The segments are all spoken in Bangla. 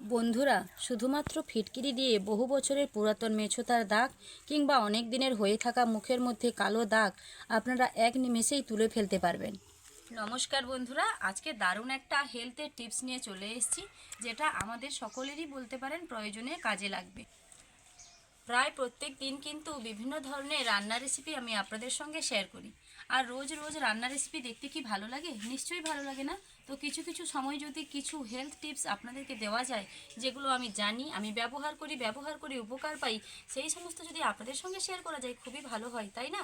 বন্ধুরা, শুধুমাত্র ফিটকিরি দিয়ে বহু বছরের পুরাতন মেছোতার দাগ কিংবা অনেক দিনের হয়ে থাকা মুখের মধ্যে কালো দাগ আপনারা এক নিমেষেই তুলে ফেলতে পারবেন। নমস্কার বন্ধুরা, আজকে দারুণ একটা হেলথের টিপস নিয়ে চলে এসেছি, যেটা আমাদের সকলেরই বলতে পারেন প্রয়োজনে কাজে লাগবে। প্রায় প্রত্যেক দিন কিন্তু বিভিন্ন ধরনের রান্নার রেসিপি আমি আপনাদের সঙ্গে শেয়ার করি। আর রোজ রোজ রান্নার রেসিপি দেখতে কি ভালো লাগে? নিশ্চয়ই ভালো লাগে না? তো কিছু কিছু সময় যদি কিছু হেলথ টিপস আপনাদেরকে দেওয়া যায়, যেগুলো আমি জানি, আমি ব্যবহার করি ব্যবহার করি, উপকার পাই, সেই সমস্ত যদি আপনাদের সঙ্গে শেয়ার করা যায়, খুবই ভালো হয়, তাই না?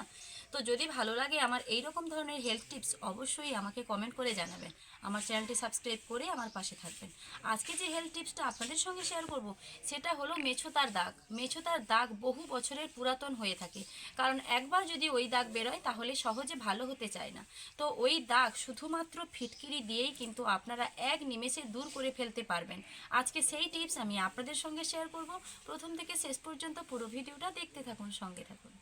তো যদি ভালো লাগে আমার এই রকম ধরনের হেলথ টিপস অবশ্যই আমাকে কমেন্ট করে জানাবেন। আমার চ্যানেলটি সাবস্ক্রাইব করে আমার পাশে থাকবেন। আজকে যে হেলথ টিপসটা আপনাদের সঙ্গে শেয়ার করব, সেটা হলো মেছোতার দাগ। মেছোতার দাগ বহু বছরের পুরাতন হয়ে থাকে। কারণ একবার যদি ওই দাগ বেরোয়, তাহলে সহজে ভালো হতে চায় না। তো ওই দাগ শুধুমাত্র ফিটকিরি দিয়েই কিন্তু আপনারা এক নিমেষে দূর করে ফেলতে পারবেন। আজকে সেই টিপস আমি আপনাদের সঙ্গে শেয়ার করব। প্রথম থেকে শেষ পর্যন্ত পুরো ভিডিওটা দেখতে থাকুন, সঙ্গে থাকুন।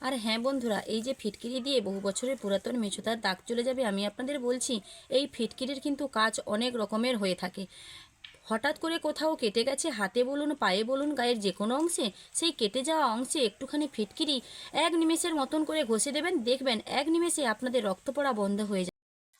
আর হ্যাঁ বন্ধুরা, এই যে ফিটকিরি দিয়ে বহু বছরের পুরাতন মেছোতার দাগ চলে যাবে আমি আপনাদের বলছি, এই ফিটকিরির কিন্তু কাজ অনেক রকমের হয়ে থাকে। হঠাৎ করে কোথাও কেটে গেছে, হাতে বলুন, পায়ে বলুন, গায়ের যে কোনো অংশে, সেই কেটে যাওয়া অংশে একটুখানি ফিটকিরি এক নিমেষের মতন করে ঘষে দেবেন, দেখবেন এক নিমেষে আপনাদের রক্ত পড়া বন্ধ হয়ে যাবে।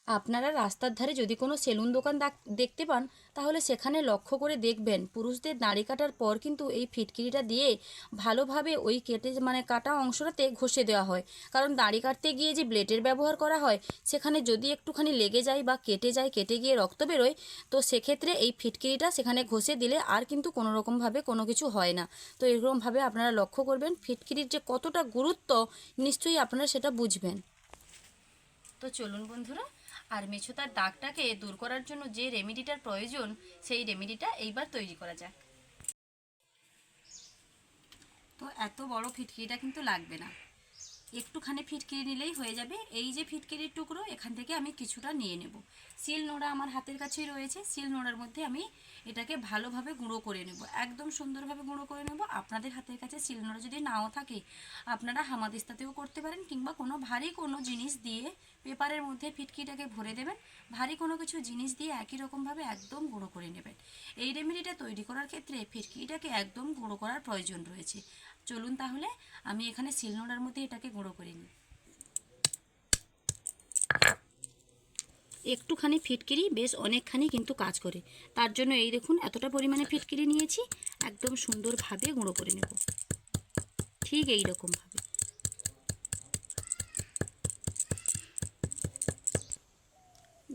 আপনারা রাস্তার ধারে যদি কোনো সেলুন দোকান দাক- দেখতে পান, তাহলে সেখানে লক্ষ্য করে দেখবেন। পুরুষদের দাড়ি কাটার পর কিন্তু এই ফিটকিরিটা দিয়ে ভালোভাবে ওই কেটে মানে কাটা অংশটাতে ঘষে দেওয়া হয়। কারণ দাড়ি কাটতে গিয়ে যে ব্লেডের ব্যবহার করা হয়, সেখানে যদি একটুখানি লেগে যায় বা কেটে যায়, কেটে গিয়ে রক্ত বেরোয়, তো সেক্ষেত্রে এই ফিটকিরিটা সেখানে ঘষে দিলে আর কিন্তু কোনো রকমভাবে কোনো কিছু হয় না। তো এরকমভাবে আপনারা লক্ষ্য করবেন, ফিটকিরির যে কতটা গুরুত্ব, নিশ্চয়ই আপনারা সেটা বুঝবেন। তো চলুন বন্ধুরা আর মেছোতার দাগটাকে দূর করার জন্য যে রেমেডিটার প্রয়োজন, সেই রেমেডিটা এইবার তৈরি করা যাক। তো এত বড় ফিটকিরিটা কিন্তু লাগবে না। একটুখানি ফিটকিরি নিলেই হয়ে যাবে। এই যে ফিটকিরির টুকরো, এখান থেকে আমি কিছুটা নিয়ে নেব। সিল নোড়া আমার হাতের কাছেই রয়েছে। সিল নোড়ার মধ্যে আমি এটাকে ভালোভাবে গুঁড়ো করে নেব। একদম সুন্দরভাবে গুঁড়ো করে নেব। আপনাদের হাতের কাছে সিল নোড়া যদি নাও থাকে, আপনারা হামাদিস্তাতেও করতে পারেন কিংবা কোনো ভারী কোনো জিনিস দিয়ে পেপারের মধ্যে ফিটকিটাকে ভরে দেবেন। ভারী কোনো কিছু জিনিস দিয়ে একই রকমভাবে একদম গুঁড়ো করে নেবেন। এই রেমেডিটা তৈরি করার ক্ষেত্রে ফিটকিটাকে একদম গুঁড়ো করার প্রয়োজন রয়েছে। চলুন তাহলে, আমি এখানে সিল নোড়ার মধ্যে এটাকে গুঁড়ো করে নিই। একটুখানি ফিটকিরি, বেশ অনেকখানি কিন্তু কাজ করে। তার জন্য এই দেখুন, এতটা পরিমাণে ফিটকিরি নিয়েছি, একদম সুন্দরভাবে গুঁড়ো করে নেব। ঠিক এই রকমভাবে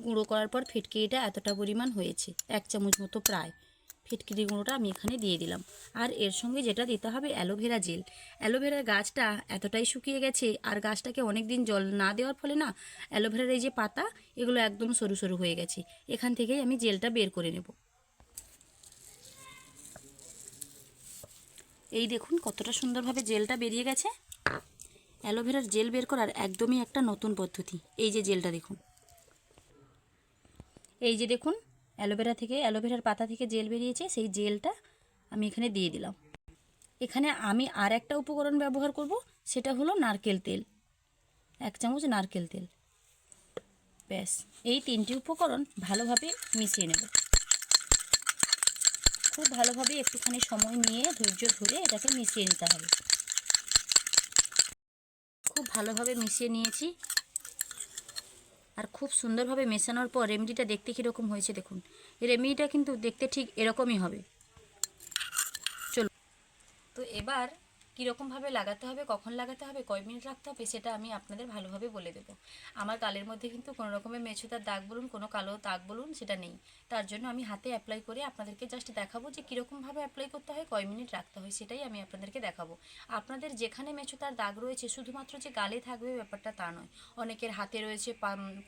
গুঁড়ো করার পর ফিটকিরিটা এতটা পরিমাণ হয়েছে, এক চামচ মতো প্রায়। ফিটকিরি গুঁড়োটা আমি এখানে দিয়ে দিলাম। আর এর সঙ্গে যেটা দিতে হবে অ্যালোভেরা জেল। অ্যালোভেরার গাছটা এতটাই শুকিয়ে গেছে আর গাছটাকে অনেক দিন জল না দেওয়ার ফলে না অ্যালোভেরার এই যে পাতা, এগুলো একদম সরু সরু হয়ে গেছে। এখান থেকেই আমি জেলটা বের করে নেব। এই দেখুন কতটা সুন্দরভাবে জেলটা বেরিয়ে গেছে। অ্যালোভেরার জেল বের করার একদমই একটা নতুন পদ্ধতি। এই যে জেলটা দেখুন। এই যে দেখুন অ্যালোভেরা থেকে, অ্যালোভেরার পাতা থেকে জেল বেরিয়েছে, সেই জেলটা আমি এখানে দিয়ে দিলাম। এখানে আমি আর একটা উপকরণ ব্যবহার করব, সেটা হলো নারকেল তেল। এক চামচ নারকেল তেল। ব্যাস, এই তিনটি উপকরণ ভালোভাবে মিশিয়ে নেব। খুব ভালোভাবে একটুখানি সময় নিয়ে ধৈর্য ধরে এটাকে মিশিয়ে নিতে হবে। খুব ভালোভাবে মিশিয়ে নিয়েছি। আর খুব সুন্দরভাবে মেশানোর পর রেমেডিটা দেখতে কীরকম হয়েছে দেখুন। এই রেমেডিটা কিন্তু দেখতে ঠিক এরকমই হবে। চলো তো এবার কীরকমভাবে লাগাতে হবে, কখন লাগাতে হবে, কয় মিনিট রাখতে হবে, সেটা আমি আপনাদের ভালোভাবে বলে দেবো। আমার গালের মধ্যে কিন্তু কোনো রকমের মেছোতার দাগ বলুন, কোনো কালো দাগ বলুন, সেটা নেই। তার জন্য আমি হাতে অ্যাপ্লাই করে আপনাদেরকে জাস্ট দেখাবো যে কীরকমভাবে অ্যাপ্লাই করতে হয়, কয় মিনিট রাখতে হয়, সেটাই আমি আপনাদেরকে দেখাবো। আপনাদের যেখানে মেছোতার দাগ রয়েছে, শুধুমাত্র যে গালে থাকবে ব্যাপারটা তা নয়। অনেকের হাতে রয়েছে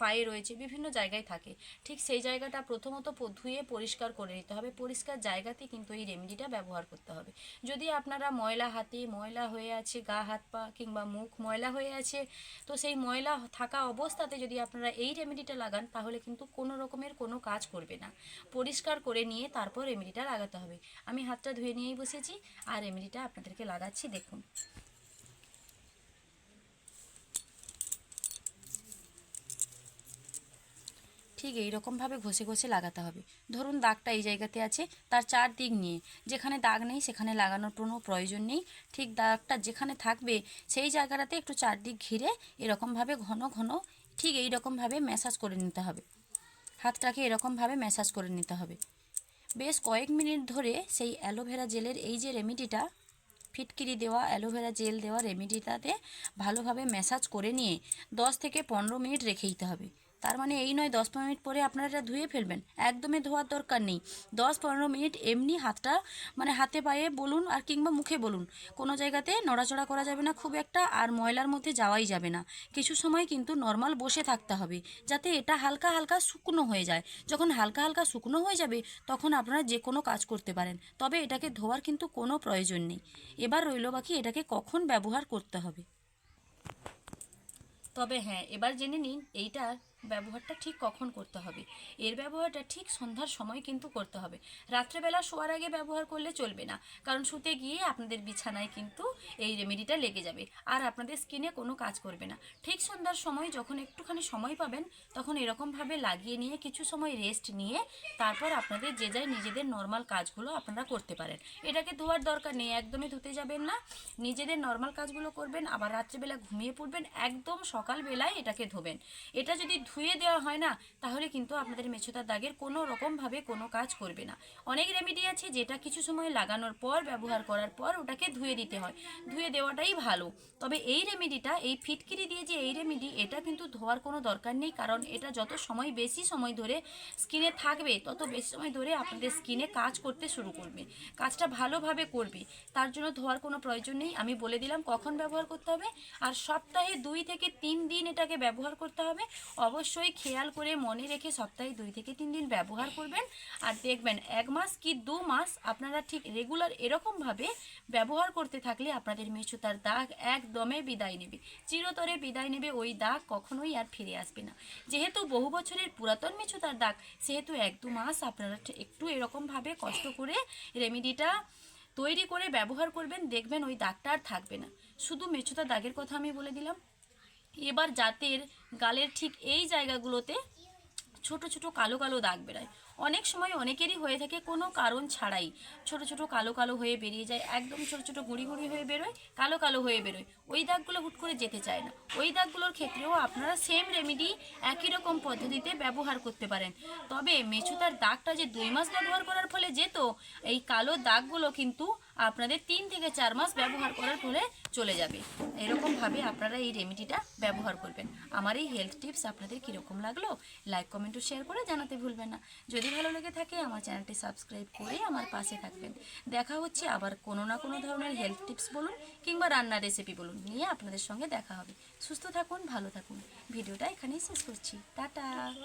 পায়ে রয়েছে, বিভিন্ন জায়গায় থাকে। ঠিক সেই জায়গাটা প্রথমত ধুয়ে পরিষ্কার করে নিতে হবে। পরিষ্কার জায়গাতে কিন্তু এই রেমেডিটা ব্যবহার করতে হবে। যদি আপনারা ময়লা হাতে ময়লা হয়ে আছে, গা, হাত, পা কিংবা মুখ ময়লা হয়ে আছে, তো সেই ময়লা থাকা অবস্থাতে যদি আপনারা এই রেমেডিটা লাগান, তাহলে কিন্তু কোনো রকমের কোনো কাজ করবে না। পরিষ্কার করে নিয়ে তারপর রেমেডিটা লাগাতে হবে। আমি হাতটা ধুয়ে নিয়েই বসেছি, আর রেমেডিটা আপনাদেরকে লাগাচ্ছি, দেখুন। ঠিক এই রকমভাবে ঘষে ঘষে লাগাতে হবে। ধরুন দাগটা এই জায়গাতে আছে, তার চার দিক নিয়ে। যেখানে দাগ নেই, সেখানে লাগানোর কোনো প্রয়োজন নেই। ঠিক দাগটা যেখানে থাকবে, সেই জায়গাটাতে একটু চারদিক ঘিরে এরকমভাবে ঘন ঘন ঠিক এই রকমভাবে ম্যাসাজ করে নিতে হবে। হাতটাকে এরকমভাবে ম্যাসাজ করে নিতে হবে। বেশ কয়েক মিনিট ধরে সেই অ্যালোভেরা জেলের এই যে রেমিডিটা, ফিটকিরি দেওয়া, অ্যালোভেরা জেল দেওয়া রেমিডিটাতে ভালোভাবে ম্যাসাজ করে নিয়ে দশ থেকে পনেরো মিনিট রেখে দিতে হবে। তার মানে এই নয়, দশ পনেরো মিনিট পরে আপনারা এটা ধুয়ে ফেলবেন। একদমই ধোয়ার দরকার নেই। দশ পনেরো মিনিট এমনি হাতটা মানে হাতে পায়ে বলুন আর কিংবা মুখে বলুন। কোনো জায়গাতে নড়াচড়া করা যাবে না খুব একটা, আর ময়লার মধ্যে যাওয়াই যাবে না। কিছু সময় কিন্তু নর্মাল বসে থাকতে হবে, যাতে এটা হালকা হালকা শুকনো হয়ে যায়। যখন হালকা হালকা শুকনো হয়ে যাবে, তখন আপনারা যে কোনো কাজ করতে পারেন। তবে এটাকে ধোয়ার কিন্তু কোনো প্রয়োজন নেই। এবার রইল বাকি, এটাকে কখন ব্যবহার করতে হবে? তবে হ্যাঁ এবার জেনে নিন এইটার ব্যবহারটা ঠিক কখন করতে হবে। এর ব্যবহারটা ঠিক সন্ধ্যার সময় কিন্তু করতে হবে। রাত্রেবেলা শোয়ার আগে ব্যবহার করলে চলবে না, কারণ শুতে গিয়ে আপনাদের বিছানায় কিন্তু এই রেমেডিটা লেগে যাবে, আর আপনাদের স্কিনে কোনো কাজ করবে না। ঠিক সন্ধ্যার সময় যখন একটুখানি সময় পাবেন, তখন এরকমভাবে লাগিয়ে নিয়ে কিছু সময় রেস্ট নিয়ে তারপর আপনাদের যে যাই নিজেদের নর্মাল কাজগুলো আপনারা করতে পারেন। এটাকে ধোয়ার দরকার নেই, একদমই ধুতে যাবেন না। নিজেদের নর্মাল কাজগুলো করবেন, আবার রাত্রেবেলা ঘুমিয়ে পড়বেন, একদম সকালবেলায় এটাকে ধোবেন। এটা যদি ধুয়ে দেওয়া হয় না, তাহলে কিন্তু আপনাদের মেছোতার দাগের কোনো রকমভাবে কোনো কাজ করবে না। অনেক রেমেডি আছে যেটা কিছু সময় লাগানোর পর, ব্যবহার করার পর ওটাকে ধুয়ে দিতে হয়। ধুয়ে দেওয়াটাই ভালো। তবে এই রেমেডিটা এই ফিটকিরি দিয়ে যে এই রেমেডি এটা কিন্তু ধোয়ার কোনো দরকার নেই, কারণ এটা যত সময় বেশি সময় ধরে স্কিনে থাকবে, তত বেশি সময় ধরে আপনাদের স্কিনে কাজ করতে শুরু করবে, কাজটা ভালোভাবে করবে। তার জন্য ধোয়ার কোনো প্রয়োজন নেই। আমি বলে দিলাম কখন ব্যবহার করতে হবে, আর সপ্তাহে দুই থেকে তিন দিন এটাকে ব্যবহার করতে হবে। অবশ্যই খেয়াল করে মনে রেখে সপ্তাহে দুই থেকে তিন দিন ব্যবহার করবেন। আর দেখবেন, এক মাস কি দু মাস আপনারা ঠিক রেগুলার এরকমভাবে ব্যবহার করতে থাকলে আপনাদের মেচুতার দাগ একদমে বিদায় নেবে। চিরতরে বিদায় নেবে, ওই দাগ কখনোই আর ফিরে আসবে না। যেহেতু বহু বছরের পুরাতন মেচুতার দাগ, সেহেতু এক দু মাস আপনারা একটু এরকমভাবে কষ্ট করে রেমিডিটা তৈরি করে ব্যবহার করবেন, দেখবেন ওই দাগটা আর থাকবে না। শুধু মেচুতা দাগের কথা আমি বলে দিলাম। এবার জাতের গালের ঠিক এই জায়গাগুলোতে ছোট ছোট কালো কালো দাগ বেরায়। অনেক সময় অনেকেরই হয়ে থাকে কোনো কারণ ছাড়াই। ছোট ছোট কালো কালো হয়ে বেরিয়ে যায়, একদম ছোট ছোট গুঁড়ি গুঁড়ি হয়ে বেরোয়, কালো কালো হয়ে বেরোয়। ওই দাগগুলো হুট করে যেতে চায় না। ওই দাগগুলোর ক্ষেত্রেও আপনারা সেম রেমেডি একই রকম পদ্ধতিতে ব্যবহার করতে পারেন। তবে মেছুতার দাগটা যে দুই মাস ব্যবহার করার ফলে যেত, এই কালো দাগগুলো কিন্তু আপনাদের তিন থেকে চার মাস ব্যবহার করার ফলে চলে যাবে। এরকমভাবে আপনারা এই রেমেডিটা ব্যবহার করবেন। আমার এই হেলথ টিপস আপনাদের কীরকম লাগল লাইক কমেন্ট ও শেয়ার করে জানাতে ভুলবেন না। যদি ভালো লেগে থাকে, আমার চ্যানেলটি সাবস্ক্রাইব করে আমার পাশে থাকবেন। দেখা হচ্ছে আবার কোনো না কোনো ধরনের হেলথ টিপস বলুন কিংবা রান্নার রেসিপি বলুন নিয়ে আপনাদের সঙ্গে দেখা হবে। সুস্থ থাকুন, ভালো থাকুন। ভিডিওটা এখানেই শেষ করছি। টাটা!